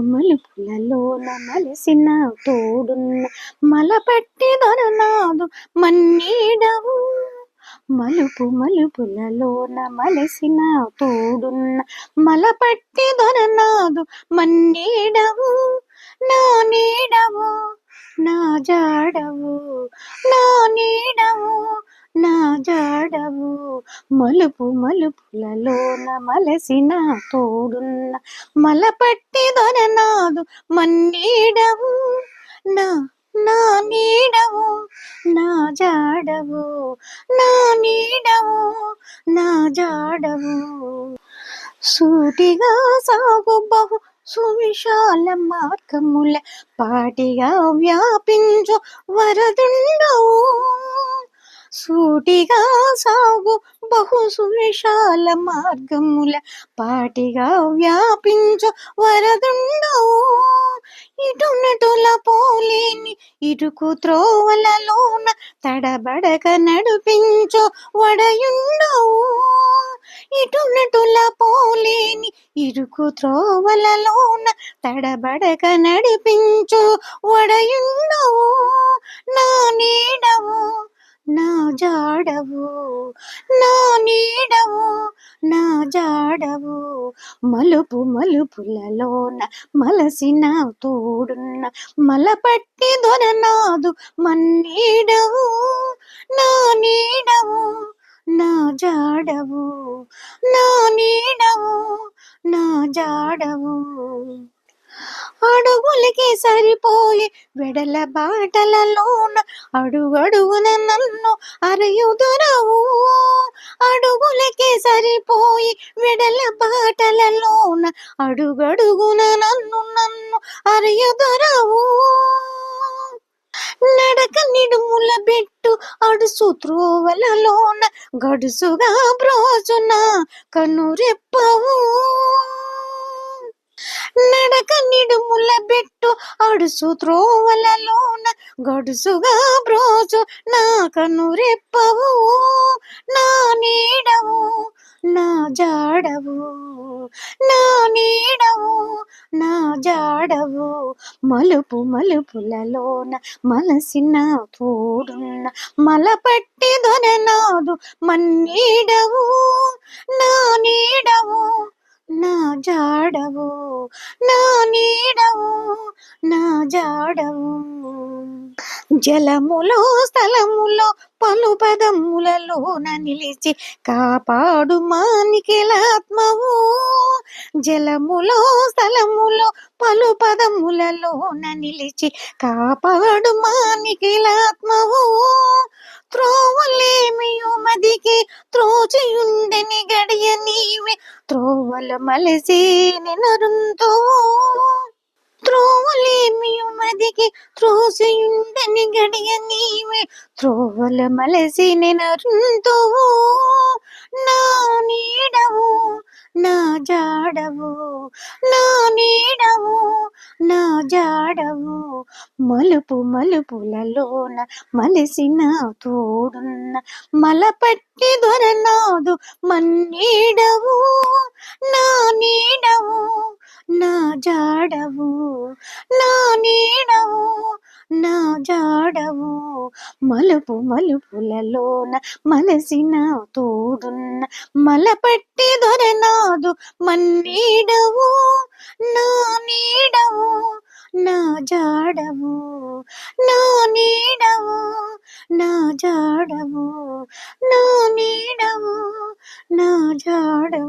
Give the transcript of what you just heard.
మలుపులలో మలిసిన తోడున్న మలపెట్టి దొరనాదు మన్నీడవు. మలుపు మలుపులలోన మలసిన తోడున్న మలపట్టి దొరనాదు మన్నీడవు. నా నీడవు నా జాడవు నా నీడవు నా జాడవు. మలుపు మలుపులలోన మలసిన తోడున్న మలపట్టి దొరనాదు మన్నీడవు. నా నా నీడవు నా జాడవు నా నీడవు నా జాడవు. సూటిగా సాగు బహు సువిశాల మార్గముల పాటిగా వ్యాపించు వరదుండవు. సూటిగా సాగు బహు సువిశాల మార్గముల పాటిగా వ్యాపించు వరదుండవు. ఇటునటుల పోలేని ఇరుకు త్రోవలలోన తడబడక నడిపించు వడయుండవు. ఇటునటుల పోలేని ఇరుకు త్రోవలలోన తడబడక నడిపించు వడయుండవు. జాడవు నా నీడవు నా జాడవు. మలుపు మలుపులలోన మలసిన తోడున్న మలపట్టి దొరనాదు మన్నీడవు. నా నీడవు నా జాడవు నా నీడవు నా జాడవు. అడుగులకి సరిపోయే వెడల బాటలలోన అడుగడుగున నన్ను అరయుదురవు. అడుగులకి సరిపోయి వెడల బాటలలోన అడుగడుగున నన్ను నన్ను అరయుదురవు. నడక నిడుముల బెట్టు అడుసు త్రోవలలోన గడుసుగా బ్రోజున కనురెప్పవు నిడుముల బెట్టు అడుసు త్రోవలలోన గడుసుగా బ్రోజు నా కనురెప్పవు నా నీడవు నా జాడవు నా నీడవు నా జాడవు. మలుపు మలుపులలోన మలసిన తోడున్న మలపట్టి దొరనాదు మన్నీడవు నా నీడవు. నా జాడవు నా నీడవు నా జాడవు. జలములో స్థలములో పలు పదములలోన నిలిచి కాపాడు మానికెలాత్మవు జలములో స్థలములో పలు పదములలోన నిలిచి కాపాడు మానికెలాత్మవు త్రోవలేమియు మదికి త్రోచియుండని గడియ నీవే. త్రోవల మలసి నెనరుంతో. త్రోవలేమియు మదికి త్రోసియుండని గడియ నీవే. త్రోవల మలసి నెనరుంతో. నా నీడవు నా జాడవు నా నీడవు నా జాడవు. మలుపు మలుపులలోన మలిసిన తోడున్న మలపట్టి దొరనాదు మన్నీడవు. నా నీడవు నా జాడవు నా నీడవు నా జాడవు. మలుపు మలుపులలోన మలసిన తోడున్న మలపట్టి దొరనాదు మన్నీడవు. నా నీడవు నా జాడవు నా నీడవు నా జాడవు నా నీడవు. ना झाड़ू।